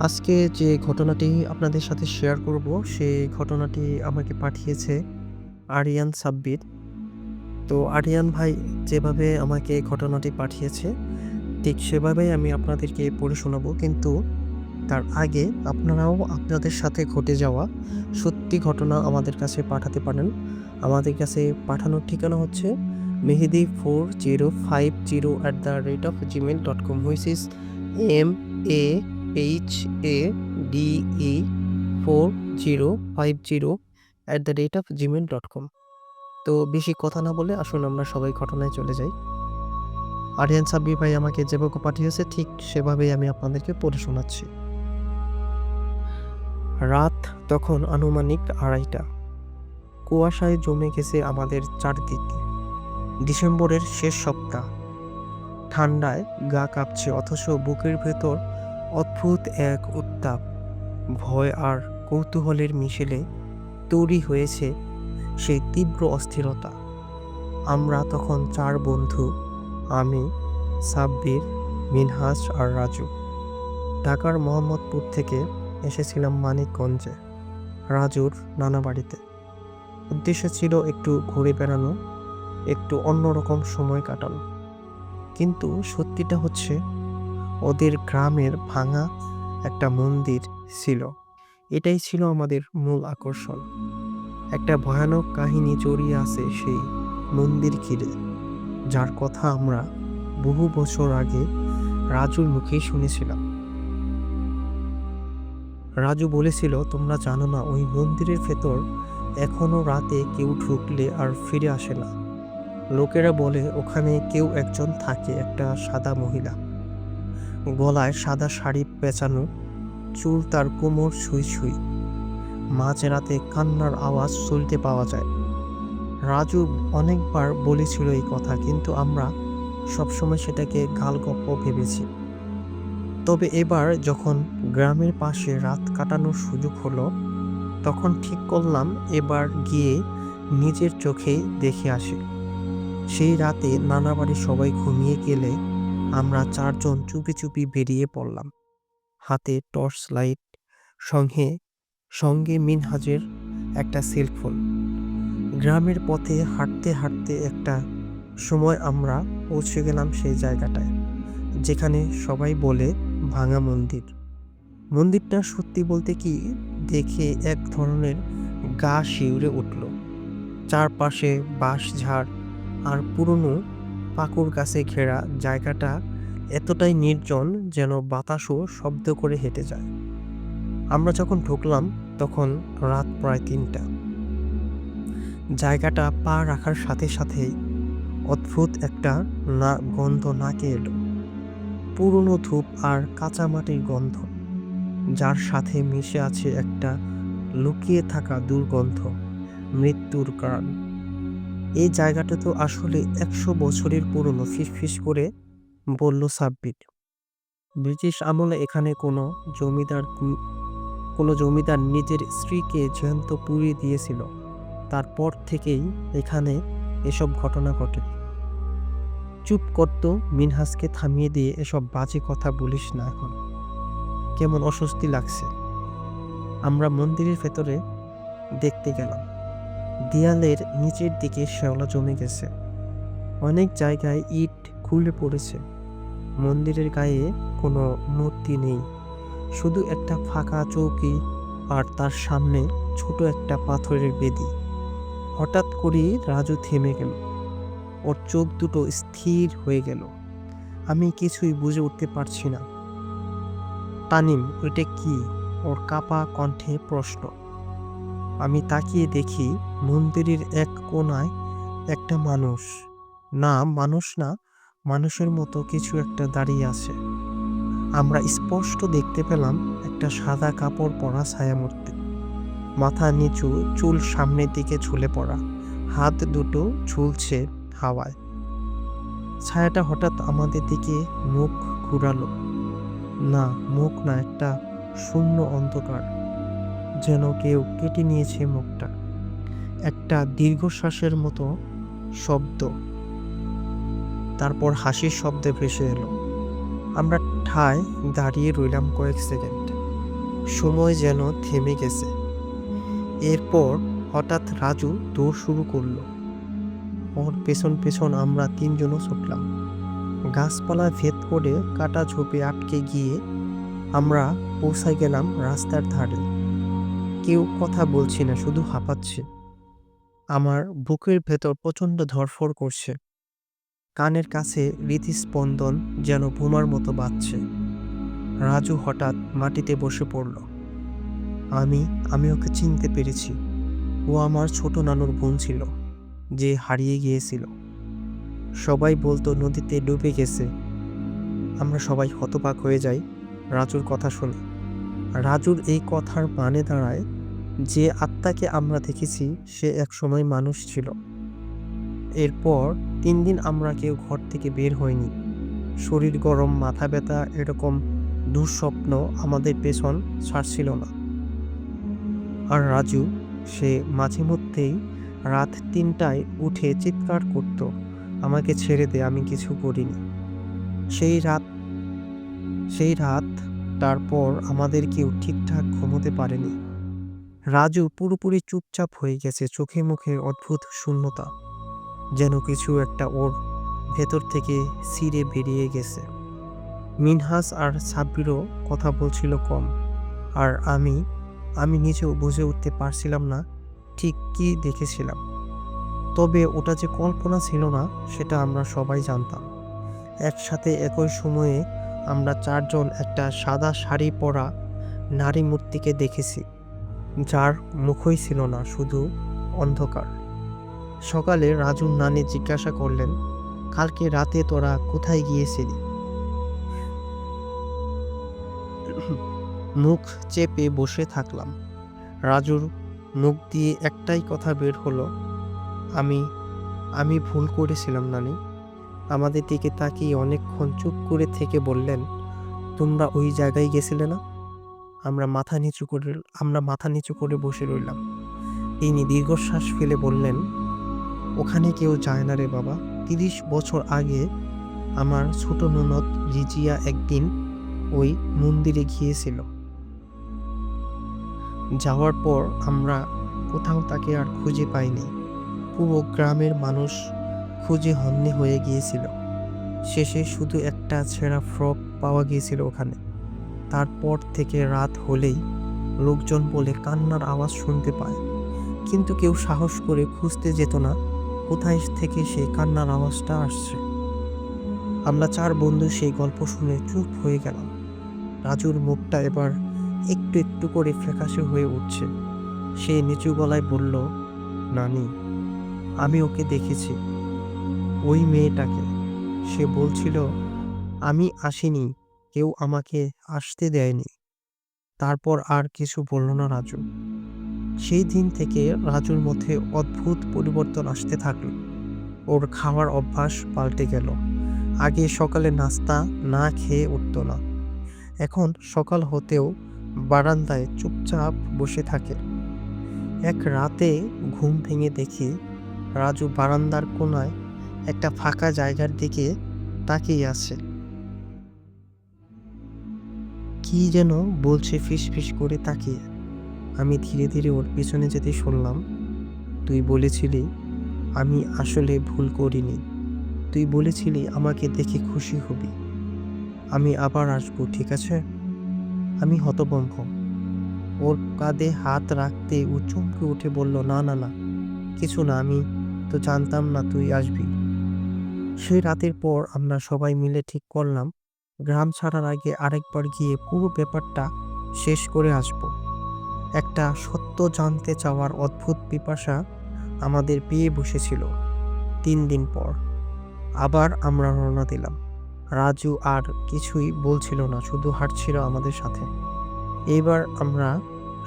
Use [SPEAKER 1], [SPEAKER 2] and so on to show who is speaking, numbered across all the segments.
[SPEAKER 1] আজকে যে ঘটনাটি আপনাদের সাথে শেয়ার করব, সেই ঘটনাটি আমাকে পাঠিয়েছে আরিয়ান সাব্বির। তো আরিয়ান ভাই যেভাবে আমাকে ঘটনাটি পাঠিয়েছে, ঠিক সেভাবেই আমি আপনাদেরকে পড়ে শোনাবো। কিন্তু তার আগে আপনারাও আপনাদের সাথে ঘটে যাওয়া সত্যি ঘটনা আমাদের কাছে পাঠাতে পারেন। আমাদের কাছে পাঠানোর ঠিকানা হচ্ছে Mehedi four zero five zero at the rate of Gmail dot com which is M A H A D E four zero five zero at the rate of Gmail dot com তো বেশি কথা না বলে আসুন আমরা সবাই ঘটনায় চলে যাই। আরিয়ান সাব্বি ভাই আমাকে যেভাবে পাঠিয়েছে, ঠিক সেভাবেই আমি আপনাদেরকে পড়ে শোনাচ্ছি। রাত তখন আনুমানিক আড়াইটা। কুয়াশায় জমে গেছে আমাদের চারদিক। ডিসেম্বরের শেষ সপ্তাহ। ঠান্ডায় গা কাঁপছে, অথচ বুকের ভেতর অদ্ভুত এক উত্তাপ। ভয় আর কৌতূহলের মিশেলে তৈরি হয়েছে সেই তীব্র অস্থিরতা। আমরা তখন চার বন্ধু, আমি, সাব্বির মিনহাজ আর রাজু। ঢাকার মোহাম্মদপুর থেকে এসেছিলাম মানিকগঞ্জে, রাজুর নানা বাড়িতে। উদ্দেশ্য ছিল একটু ঘুরে বেড়ানো, একটু অন্যরকম সময় কাটানো। কিন্তু সত্যিটা হচ্ছে ওদের গ্রামের ভাঙা একটা মন্দির ছিল। এটাই ছিল আমাদের মূল আকর্ষণ। একটা ভয়ানক কাহিনী জড়িয়ে আছে সেই মন্দির ঘিরে, যার কথা আমরা বহু বছর আগে রাজুর মুখেই শুনেছিলাম। রাজু বলেছিল, তোমরা জানো না, ওই মন্দিরের ভেতর এখনও রাতে কেউ ঢুকলে আর ফিরে আসে না। লোকেরা বলে, ওখানে কেউ একজন থাকে, একটা সাদা মহিলা। গলায় সাদা শাড়ি পেঁচানো, চুল তার কোমর ছুঁই ছুঁই। মাঝরাতে কান্নার আওয়াজ শুনতে পাওয়া যায়। রাজু অনেকবার বলেছিল এই কথা, কিন্তু আমরা সবসময় সেটাকে গালগপ্প ভেবেছি। তবে এবার যখন গ্রামের পাশে রাত কাটানোর সুযোগ হলো, তখন ঠিক করলাম এবার গিয়ে নিজের চোখে দেখে আসি। সেই রাতে নানা বাড়ির সবাই ঘুমিয়ে গেলে আমরা চারজন চুপি চুপি বেরিয়ে পড়লাম। হাতে টর্চ লাইট, সঙ্গে সঙ্গে মিনহাজের একটা সেলফোন গ্রামের পথে হাঁটতে হাঁটতে একটা সময় আমরা পৌঁছে গেলাম সেই জায়গাটায়, যেখানে সবাই বলে ভাঙা মন্দির। মন্দিরটা সত্যি বলতে কি দেখে এক ধরনের গা শিউরে উঠল। চারপাশে বাঁশ ঝাড় আর পুরনো পাকুর গাছে ঘেরা জায়গাটা এতটাই নির্জন যেন বাতাসও শব্দ করে হেঁটে যায়। আমরা যখন ঢুকলাম, তখন রাত প্রায় তিনটা। জায়গাটা পা রাখার সাথে সাথেই অদ্ভুত একটা না, গন্ধ নাকে এলো। পুরনো ধূপ আর কাঁচা মাটির গন্ধ, যার সাথে মিশে আছে একটা লুকিয়ে থাকা দুর্গন্ধ, মৃত্যুর কারণ। এই জায়গাটা তো আসলে একশো বছরের পুরনো। ফিসফিস করে বলল সাব্বির, ব্রিটিশ আমলে এখানে কোনো জমিদার কোনো জমিদার নিজের স্ত্রীকে জ্যান্ত পুড়িয়ে দিয়েছিল। তারপর থেকেই এখানে এসব ঘটনা ঘটে। চুপ করতো মিনহাসকে থামিয়ে দিয়ে এসব বাজে কথা বলিস না এখন। কেমন অস্বস্তি লাগছে। আমরা মন্দিরের ভেতরে দেখতে গেলাম। দেয়ালের নিচের দিকে শ্যাওলা জমে গেছে। অনেক জায়গায় ইট খুলে পড়েছে। মন্দিরের গায়ে কোনো মূর্তি নেই। শুধু একটা ফাঁকা চৌকি আর তার সামনে ছোট একটা পাথরের বেদি। হঠাৎ করেই রাজু থেমে গেল। ওর চোখ দুটো স্থির হয়ে গেল। আমি কিছুই বুঝে উঠতে পারছি না। তানিম ওইটা কি? ওর কাপা কণ্ঠে প্রশ্ন। আমি তাকিয়ে দেখি মন্দিরের এক কোণায় একটা মানুষ। না মানুষ না, মানুষের মতো কিছু একটা দাঁড়িয়ে আছে। আমরা স্পষ্ট দেখতে পেলাম একটা সাদা কাপড় পরা ছায়ামূর্তি। মাথা নিচু, চুল সামনের দিকে ঝুলে পড়া। হাত দুটো ঝুলছে হাওয়ায়। ছায়াটা হঠাৎ আমাদের দিকে মুখ ঘুরালো। না, মুখ না, একটা শূন্য অন্ধকার। যেন কেউ কেটে নিয়েছে মুখটা। একটা দীর্ঘশ্বাসের মতো শব্দ। তারপর হাসির শব্দে ভেসে এলো। আমরা ঠায় দাঁড়িয়ে রইলাম কয়েক সেকেন্ড। সময় যেন থেমে গেছে। এরপর হঠাৎ রাজু দৌড় শুরু করল। ওর পেছন পেছন আমরা তিনজনও ছুটলাম। গাছপালা ভেদ করে কাটা ঝোপে আটকে গিয়ে আমরা পৌঁছায় গেলাম রাস্তার ধারে। কেউ কথা বলছি না, শুধু হাঁপাচ্ছে। আমার বুকের ভেতর প্রচণ্ড ধরফর করছে। কানের কাছে হৃদস্পন্দন যেন বোমার মতো বাজছে। রাজু হঠাৎ মাটিতে বসে পড়ল। আমি আমি ওকে চিনতে পেরেছি। ও আমার ছোট নানুর বোন ছিল, যে হারিয়ে গিয়েছিল। সবাই বলতো নদীতে ডুবে গেছে। আমরা সবাই হতবাক হয়ে যাই রাজুর কথা শুনে। রাজুর এই কথার মানে দাঁড়ায় যে আত্মাকে আমরা দেখেছি, সে একসময় মানুষ ছিল। এরপর তিন দিন আমরা কেউ ঘর থেকে বের হইনি। শরীর গরম, মাথা ব্যথা এরকম দুঃস্বপ্ন আমাদের পেছন ছাড়ছিল না। আর রাজু, সে মাঝে মধ্যেই রাত তিনটায় উঠে চিৎকার করত, আমাকে ছেড়ে দে, আমি কিছু করিনি। সেই রাত সেই রাত, তারপর আমাদের কেউ ঠিকঠাক ঘুমোতে পারেনি। রাজু পুরোপুরি চুপচাপ হয়ে গেছে চোখে মুখে অদ্ভুত শূন্যতা, যেন কিছু একটা ওর ভেতর থেকে সিঁড়ে বেরিয়ে গেছে। মিনহাস আর সাব্বিরও কথা বলছিল কম, আর আমি আমি নিজেও বুঝে উঠতে পারছিলাম না ঠিক কি দেখেছিলাম। তবে ওটা যে কল্পনা ছিল না, সেটা আমরা সবাই জানতাম। একসাথে একই সময়ে আমরা চারজন একটা সাদা শাড়ি পরা নারী মূর্তিকে দেখেছি। যার মুখই ছিল না, শুধু অন্ধকার। সকালে রাজুর নানি জিজ্ঞাসা করলেন, কালকে রাতে তোরা কোথায় গিয়েছিলি? মুখ চেপে বসে থাকলাম। রাজুর মুখ দিয়ে একটাই কথা বের হলো, আমি আমি ভুল করেছিলাম নানি। আমাদের দিকে তাকিয়ে অনেকক্ষণ চুপ করে থেকে বললেন, তোমরা ওই জায়গায় গেছিলে না? আমরা মাথা নিচু করে, আমরা মাথা নিচু করে বসে রইলাম। তিনি দীর্ঘশ্বাস ফেলে বললেন, ওখানে কেউ যায় না রে বাবা। তিরিশ বছর আগে আমার ছোট ননদ রিজিয়া একদিন ওই মন্দিরে গিয়েছিল। যাওয়ার পর আমরা কোথাও তাকে আর খুঁজে পাইনি। পুরো গ্রামের মানুষ খুঁজে হন্যে হয়ে গিয়েছিল। শেষে শুধু একটা ছেঁড়া ফ্রক পাওয়া গিয়েছিল ওখানে। তারপর থেকে রাত হলেই লোকজন বলে কান্নার আওয়াজ শুনতে পায়। কিন্তু কেউ সাহস করে খুঁজতে যেত না কোথায় থেকে সেই কান্নার আওয়াজটা আসছে। আমরা চার বন্ধু সেই গল্প শুনে চুপ হয়ে গেলাম। রাজুর মুখটা এবার একটু একটু করে ফ্যাকাশে হয়ে উঠছে। সে নিচু গলায় বলল, নানি, আমি ওকে দেখেছি। ওই মেয়েটাকে। সে বলছিল, আমি আসিনি। কেউ আমাকে আসতে দেয়নি। তারপর আর কিছু বলল না রাজু। সেই দিন থেকে রাজুর মধ্যে অদ্ভুত পরিবর্তন আসতে থাকল। ওর খাওয়ার অভ্যাস পাল্টে গেল। আগে সকালে নাস্তা না খেয়ে উঠত না। এখন সকাল হতেও বারান্দায় চুপচাপ বসে থাকে। এক রাতে ঘুম ভেঙে দেখি রাজু বারান্দার কোনায় একটা ফাঁকা জায়গার দিকে তাকিয়ে আছে। কি যেন বলছে ফিস ফিস করে তাকিয়ে। আমি ধীরে ধীরে ওর পিছনে যেতে শুনলাম। তুই বলেছিলি, আমি আসলে ভুল করিনি। তুই বলেছিলি আমাকে দেখে খুশি হবি। আমি আবার আসব, ঠিক আছে? আমি হতভম্ব। ওর কাঁধে হাত রাখতে ও চমকে উঠে বলল, না না না, কিছু না, আমি তো জানতাম না তুই আসবি। সেই রাতের পর আমরা সবাই মিলে ঠিক করলাম। গ্রাম ছাড়ার আগে আরেকবার গিয়ে পুরো ব্যাপারটা শেষ করে আসব। একটা সত্য জানতে চাওয়ার অদ্ভুত পিপাসা আমাদের পেয়ে বসেছিল তিন দিন পর। আবার আমরা রওনা দিলাম। রাজু আর কিছুই বলছিল না, শুধু হাঁটছিল আমাদের সাথে। এবার আমরা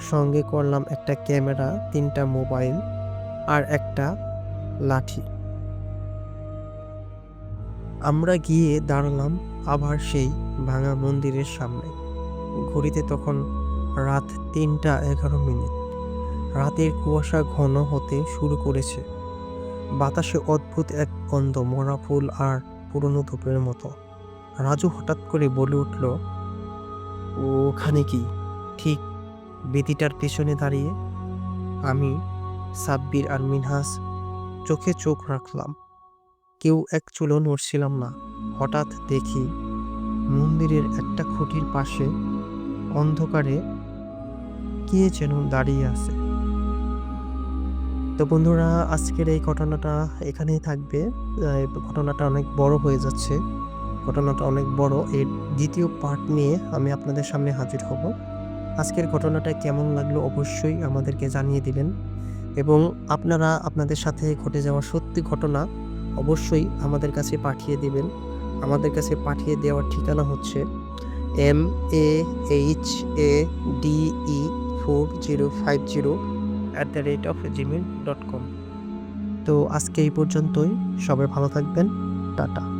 [SPEAKER 1] সঙ্গে করলাম একটা ক্যামেরা, তিনটা মোবাইল আর একটা লাঠি। আমরা গিয়ে দাঁড়ালাম আবার সেই ভাঙা মন্দিরের সামনে। ঘড়িতে তখন রাত তিনটা এগারো মিনিট। রাতের কুয়াশা ঘন হতে শুরু করেছে। বাতাসে অদ্ভুত এক গন্ধ, মরা ফুল আর পুরনো ধূপের মতো। রাজু হঠাৎ করে বলে উঠল, ওখানে কি? ঠিক বেদিটার পেছনে দাঁড়িয়ে? আমি সাব্বির আর মিনহাস চোখে চোখ রাখলাম। কেউ এক চুলো নড়ছিলাম না। হঠাৎ দেখি মন্দিরের একটা খুঁটির পাশে অন্ধকারে কে যেন দাঁড়িয়ে আছে। তো বন্ধুরা, আজকের এই ঘটনাটা এখানেই থাকবে। ঘটনাটা অনেক বড় হয়ে যাচ্ছে। ঘটনাটা অনেক বড়। এর দ্বিতীয় পার্ট নিয়ে আমি আপনাদের সামনে হাজির হব। আজকের ঘটনাটা কেমন লাগল অবশ্যই আমাদেরকে জানিয়ে দিবেন। এবং আপনারা আপনাদের সাথে ঘটে যাওয়া সত্যি ঘটনা অবশ্যই আমাদের কাছে পাঠিয়ে দিবেন। আমাদের কাছে পাঠিয়ে দেওয়ার ঠিকানা হচ্ছে M A H A D E four zero five zero at the rate of Gmail dot com তো আজকে এই পর্যন্তই। সবাই ভালো থাকবেন। টাটা।